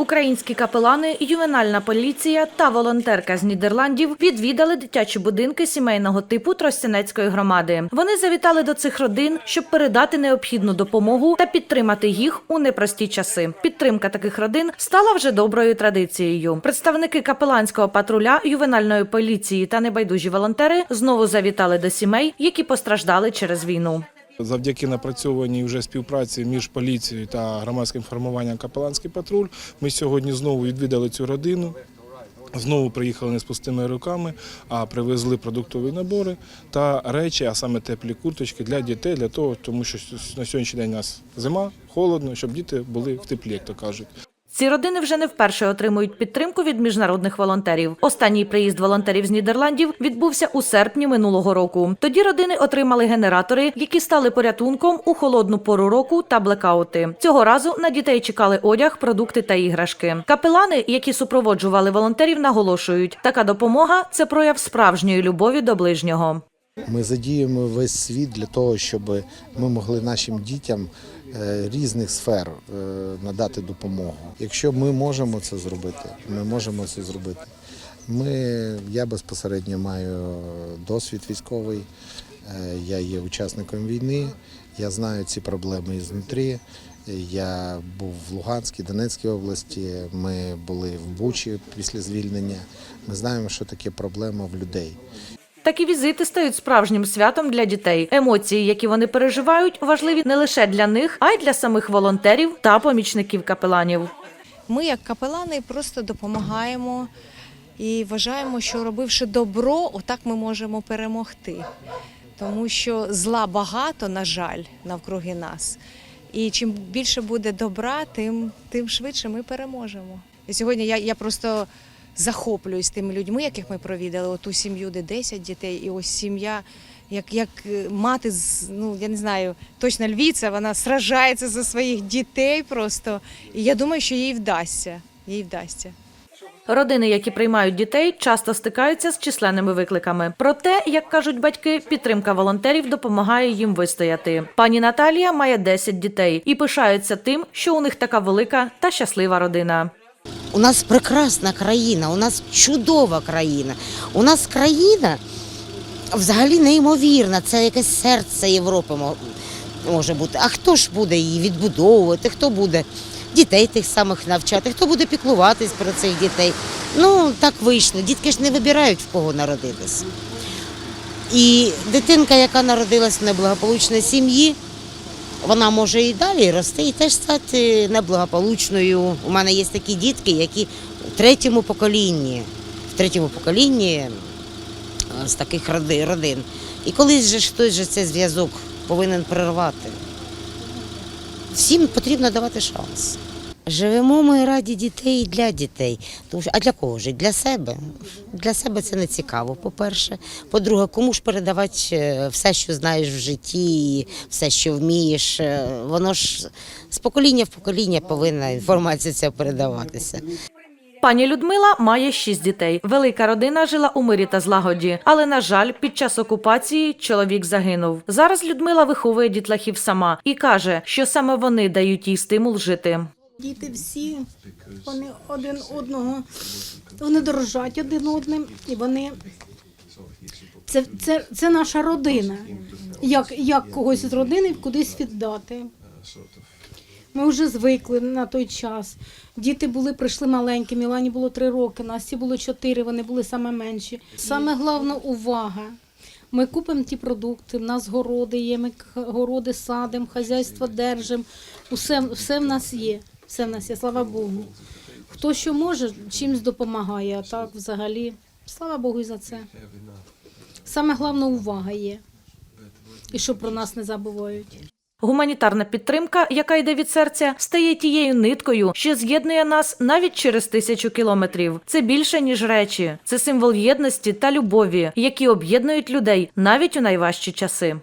Українські капелани, ювенальна поліція та волонтерка з Нідерландів відвідали дитячі будинки сімейного типу Тростянецької громади. Вони завітали до цих родин, щоб передати необхідну допомогу та підтримати їх у непрості часи. Підтримка таких родин стала вже доброю традицією. Представники капеланського патруля, ювенальної поліції та небайдужі волонтери знову завітали до сімей, які постраждали через війну. Завдяки напрацьованій вже співпраці між поліцією та громадським формуванням Капеланський патруль ми сьогодні знову відвідали цю родину. Знову приїхали не з пустими руками, а привезли продуктові набори та речі, а саме теплі курточки для дітей, для того, тому що на сьогоднішній день у нас зима, холодно, щоб діти були в теплі, як то кажуть. Ці родини вже не вперше отримують підтримку від міжнародних волонтерів. Останній приїзд волонтерів з Нідерландів відбувся у серпні минулого року. Тоді родини отримали генератори, які стали порятунком у холодну пору року та блекаути. Цього разу на дітей чекали одяг, продукти та іграшки. Капелани, які супроводжували волонтерів, наголошують, така допомога це прояв справжньої любові до ближнього. Ми задіємо весь світ для того, щоб ми могли нашим дітям е, різних сфер е, надати допомогу. Якщо ми можемо це зробити, ми можемо це зробити. Ми, я безпосередньо маю досвід військовий, е, я є учасником війни, я знаю ці проблеми ізнутрі. Я був в Луганській, Донецькій області. Ми були в Бучі після звільнення. Ми знаємо, що таке проблема в людей. Такі візити стають справжнім святом для дітей. Емоції, які вони переживають, важливі не лише для них, а й для самих волонтерів та помічників капеланів. Ми, як капелани, просто допомагаємо і вважаємо, що робивши добро, отак ми можемо перемогти. Тому що зла багато, на жаль, навкруги нас. І чим більше буде добра, тим, тим швидше ми переможемо. І сьогодні я, я просто захоплююсь тими людьми, яких ми провідали, оту сім'ю, де 10 дітей, і ось сім'я, як, як е, мати, ну я не знаю, точно львіця, вона сражається за своїх дітей просто. І я думаю, що їй вдасться. Їй вдасться. Родини, які приймають дітей, часто стикаються з численними викликами. Проте, як кажуть батьки, підтримка волонтерів допомагає їм вистояти. Пані Наталія має 10 дітей і пишається тим, що у них така велика та щаслива родина. У нас прекрасна країна, у нас чудова країна. У нас країна взагалі неймовірна. Це якесь серце Європи може бути. А хто ж буде її відбудовувати? Хто буде дітей тих самих навчати? Хто буде піклуватись про цих дітей? Ну так вийшло. Дітки ж не вибирають в кого народитись. І дитинка, яка народилась в неблагополучній сім'ї, вона може і далі рости, і теж стати неблагополучною. У мене є такі дітки, які в третьому поколінні, в третьому поколінні е, з таких родин. І колись же хтось же цей зв'язок повинен прервати. Всім потрібно давати шанс. Живемо ми раді дітей і для дітей. Тому що, а для кого ж? Для себе. Для себе це не цікаво, по-перше. По-друге, кому ж передавати е, все, що знаєш в житті, все, що вмієш. Е, Воно ж з покоління в покоління повинна інформація ця передаватися. Пані Людмила має шість дітей. Велика родина жила у мирі та злагоді, але на жаль, під час окупації чоловік загинув. Зараз Людмила виховує дітлахів сама і каже, що саме вони дають їй стимул жити. Діти всі, вони один одного, вони дорожать один одним, і вони це, це, це наша родина. Як, як когось з родини кудись віддати. Ми вже звикли на той час. Діти були, прийшли маленькі, Мілані було три роки, Насті було чотири, вони були саме менші. Саме головне увага. Ми купимо ті продукти, в нас городи є, ми городи садимо, хазяйство держимо. Усе, все в нас є. Все в нас є, слава Богу. Хто що може, чимось допомагає, а так взагалі, слава Богу і за це. Саме головне увага є. І що про нас не забувають. Гуманітарна підтримка, яка йде від серця, стає тією ниткою, що з'єднує нас навіть через тисячу кілометрів. Це більше ніж речі, це символ єдності та любові, які об'єднують людей навіть у найважчі часи.